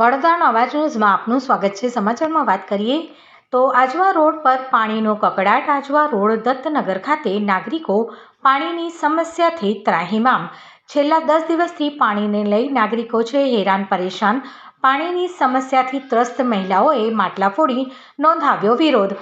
વડોદરાનો અવાજ ન્યૂઝમાં આપનું સ્વાગત છે. સમાચારમાં વાત કરીએ તો આજવા રોડ પર પાણીનો કકડાટ, આજવા રોડ દત્તનગર ખાતે નાગરિકો પાણીની સમસ્યાથી ત્રાહિમામ. છેલ્લા દસ દિવસથી પાણીને લઈ નાગરિકો છે હેરાન પરેશાન. પાણીની સમસ્યાથી ત્રસ્ત મહિલાઓએ માટલા ફોડી નોંધાવ્યો વિરોધ.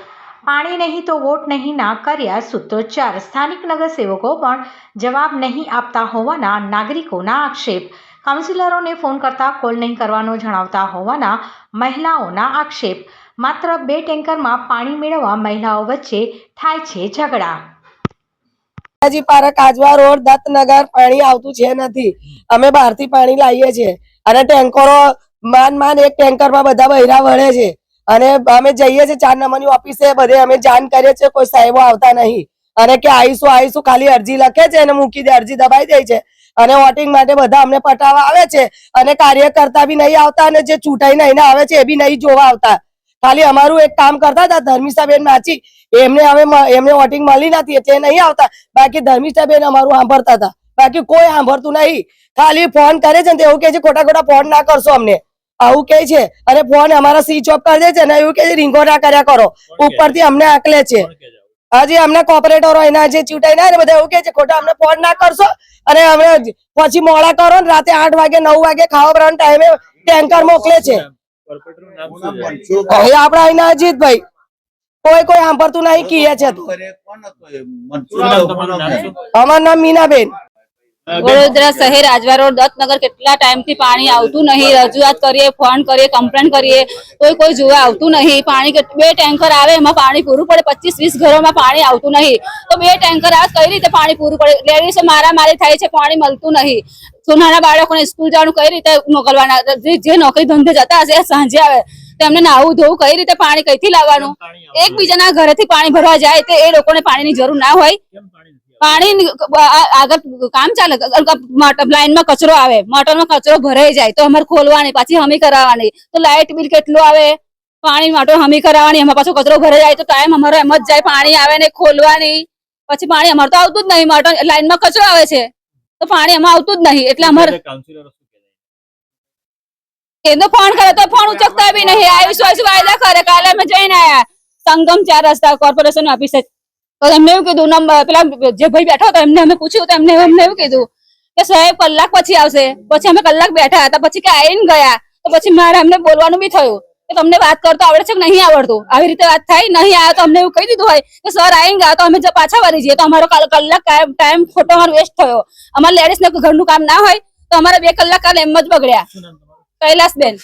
પાણી નહીં તો વોટ નહીં ના કર્યા સૂત્રોચ્ચાર. સ્થાનિક નગરસેવકો પણ જવાબ નહીં આપતા હોવાના નાગરિકોના આક્ષેપ. કાઉન્સિલરોને ફોન કરતા કોલ નહીં કરવાનો જણાવતા હોવાના મહિલાઓના આક્ષેપ. માત્ર બે ટેન્કરમાં પાણી મેળવવા મહિલાઓ વચ્ચે થાય છે ઝઘડા. શાકભાજી પાર્ક આજવા રોડ દત્તનગર પાણી આવતું છે નથી. અમે બહારથી પાણી લાવીએ છીએ અને ટેન્કરો માન માન એક ટેન્કરમાં બધા બૈરા વળે છે. અને અમે જઈએ છીએ ચાર નંબરની ઓફિસે, બધે અમે જાણ કરીએ છીએ કોઈ સાહેબો આવતા નહીં. અને કે આવીશું આવીશું ખાલી અરજી લખે છે અને મૂકી દે, અરજી દબાઈ દે છે. અને વોટિંગ માટે બધા અમને પટાવા આવે છે. અને કાર્યકર્તા બી નહીં આવતા અને જે ચૂંટાઈ નહીં આવે છે એ બી નહીં જોવા આવતા. ખાલી અમારું એક કામ કરતા હતા ધર્મિષ્ઠાબેન નાચી એમને હવે એમને વોટિંગ મળી નથી એટલે નહીં આવતા. બાકી ધર્મિષ્ઠાબેન અમારું સાંભળતા હતા. બાકી કોઈ સાંભળતું નહીં. ખાલી ફોન કરે છે ને એવું કે છે ખોટા ખોટા ફોન ના કરશો અમને. આવું કે છે. અને ફોન અમારા સ્વિચ ઓફ કરી દે છે ને એવું કે છે રિંગો ના કર્યા કરો. ઉપરથી અમને આકલે છે? હજી અમને કોપરેટરો એના જે ચૂંટાઈ ના બધા એવું કે છે ખોટા અમને ફોન ના કરશો. અને અમે પછી મોડા કરો ને રાતે આઠ વાગે નવ વાગે ખાવા પીવાનો ટાઈમે ટેન્કર મોકલે છે. અહીં આપડા અહીંના અજીતભાઈ કોઈ કોઈ સાંભળતું નહીં કીએ છે. તો અમારું નામ મીનાબેન. વડોદરા શહેર આજવા રોડ દત્તનગર કેટલા ટાઈમથી પાણી આવતું નહીં રજૂઆત કરીએ ફોન કરીએ કમ્પ્લેન કરીએ કોઈ કોઈ જોવા આવતું નહીં. પાણી બે ટેન્કર આવે એમાં પાણી પૂરું પડે પચીસ વીસ ઘરોમાં પાણી આવતું નહીં. તો બે ટેન્કર આવે કઈ રીતે પાણી પૂરું પડે? લેડીઝો મારામારી થાય છે પાણી મળતું નહીં. તો નાના બાળકોને સ્કૂલ જવાનું કઈ રીતે મોકલવાના? જે- જે નોકરી ધંધે જતા હશે સાંજે આવે. તેમને નાવું ધોવું કઈ રીતે પાણી કઈથી લાવવાનું? એકબીજાના ઘરેથી પાણી ભરવા જાય તો એ લોકોને પાણીની જરૂર ના હોય. પાણી આગળ કામ ચાલે? લાઈનમાં કચરો આવે. મોટરમાં કચરો ભરાઈ જાય. તો અમારે ખોલવાની પાછી હમી કરાવવાની. તો લાઇટ બિલ કેટલું આવે? પાણી માટે હમી કરાવવાની. એમાં પાછો કચરો ભરાઈ જાય. તો ટાઈમ અમારો એમ જ જાય. પાણી આવે ને ખોલવાની. પછી પાણી અમારે તો આવતું જ નહીં. મોટર લાઈનમાં કચરો આવે છે. તો પાણી એમાં આવતું જ નહીં. એટલે અમારે એનો ફોન કરે તો ફોન ઉચકતા બી નહીં. આવીશું વાયદા કરે. કાલે અમે જઈને આયા. સંગમ ચાર રસ્તા કોર્પોરેશન ઓફિસે તો એમને એવું કીધું પેલા જે ભાઈ બેઠો હતો એમને અમે પૂછ્યું તો એમને એમને એવું કીધું કે સાહેબ કલાક પછી આવશે. પછી અમે કલાક બેઠા હતા પછી કે આવીને ગયા. તો પછી મારે અમને બોલવાનું બી થયું કે તમને વાત કરતો આવડે છે કે નહીં આવડતું? આવી રીતે વાત થાય નહીં આવે તો અમને એવું કહી દીધું હોય કે સર આવીને ગયા તો અમે જો પાછા વળી જઈએ. તો અમારો કાલ- કલાક ટાઈમ ખોટો અમારો વેસ્ટ થયો. અમારા લેડીઝ ને ઘરનું કામ ના હોય તો અમારા બે કલાક કાલે એમ જ બગડ્યા. કૈલાસબેન.